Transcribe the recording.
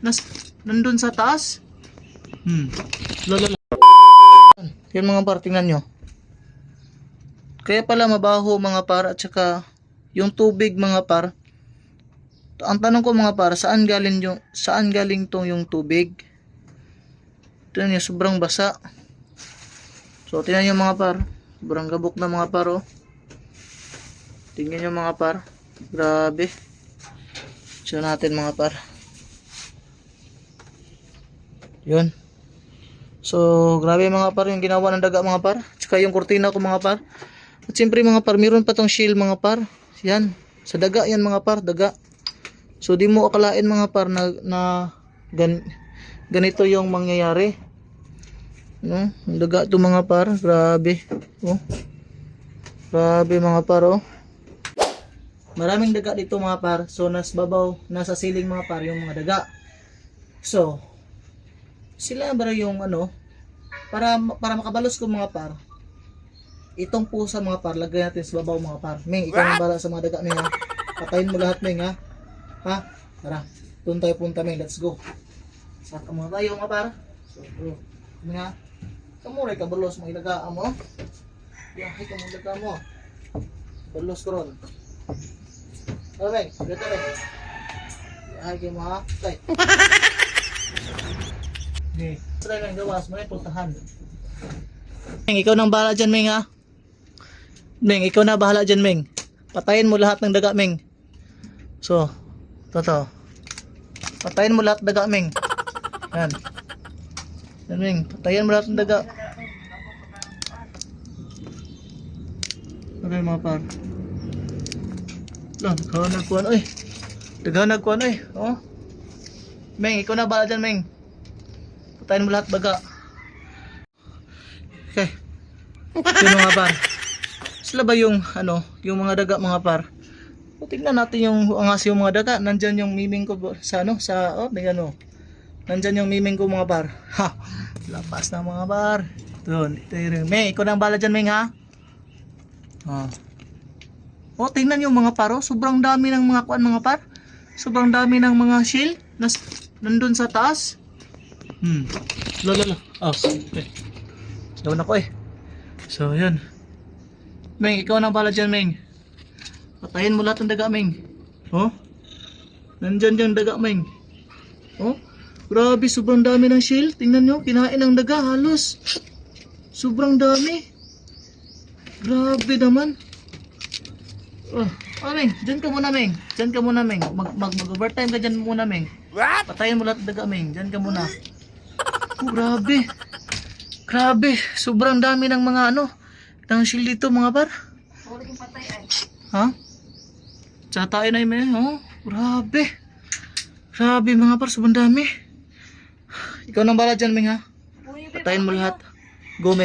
Nas, nandun sa taas. Hmm. Lala. Yan mga par, tingnan nyo. Kaya pala mabaho mga par at saka yung tubig mga par. Ang tanong ko mga par, saan galing yung saan galing tong yung tubig? Tingnan nyo, sobrang basa. So tingnan nyo mga par, sobrang gabok na mga par oh. Tingnan nyo mga par, grabe. Siya natin mga par. Yun. So, grabe mga par yung ginawa ng daga mga par. Tsaka yung kurtina ko mga par. At siyempre mga par, meron pa tong shield mga par. Yan. Sa daga yan mga par, daga. So, di mo akalain mga par na, na gan, ganito yung mangyayari. No? Ang daga to mga par. Grabe. Oh. Grabe mga par oh. Maraming daga dito mga par. So, nas babaw, nasa ceiling mga par yung mga daga. So, sila ba yung ano para para makabalos ko mga par? Itong pusa mga par lagay natin sa babaw mga par. Ming ikaw ang bala sa mga daga Ming ha? Patayin mo lahat Ming ha? Ha? Tara doon tayo punta Ming. Let's go. Saka muna tayo mga par. So bro Ming ha? Kamuray ka balos mga ilagaan mo. Yahay ka mga ilagaan mo. Balos ko ron. Ano Ming. Dito Ming. Yahay ka mo ha? Tay Okay. Try lang gawas mo yung putahan. Meng, ikaw nang bahala dyan, Meng, ha? Meng, ikaw na bahala dyan, Meng. Patayin mo lahat ng daga, Meng. So, toto. Patayin mo lahat ng daga, Meng. Yan. Yan, Meng. Patayin mo lahat ng daga. Okay, mga par. Lang, ikaw nagkuhan, oy. Daghan nagkuhan, oy. Oh. Meng, ikaw na bahala dyan, Meng. Patayin mo lahat baga. Okay. Yung mga par. Sila ba yung ano, yung mga daga mga par? O, tingnan natin yung angas yung mga daga. Nandyan yung miming ko sa ano, sa oh, may ano. Nandyan yung miming ko mga par. Ha. Lapas na mga par. Doon, ito yung Meng, ikaw na ang bala dyan, Meng, ha? Ah. O, tingnan yung mga par, oh. Sobrang dami ng mga kuan, mga par. Sobrang dami ng mga shield. Nas, nandun sa taas. Hmm. La la la. Oh, okay. Doon ako eh. So, yun. Meng, ikaw na bala dyan, Meng. Patayin mo lahat ng daga, Meng. Oh? Nandyan yung daga, Meng. Oh? Grabe, sobrang dami ng shield. Tingnan nyo, kinain ng daga, halos. Sobrang dami. Grabe naman. Oh, oh Meng, dyan ka muna, Meng. Dyan ka muna, Meng. Mag, mag, mag-overtime ka dyan muna, Meng. Patayin mo lahat ng daga, Meng. Dyan ka muna. Oh, grabe. Grabe. Sobrang dami ng mga ano. Ng shield dito, mga par. Ha? Tsaka tayo na yun, eh. Oh, grabe. Grabe, mga par. Sobrang dami. Ikaw nang bala dyan, Meng, ha? Patayin mo lahat. Go.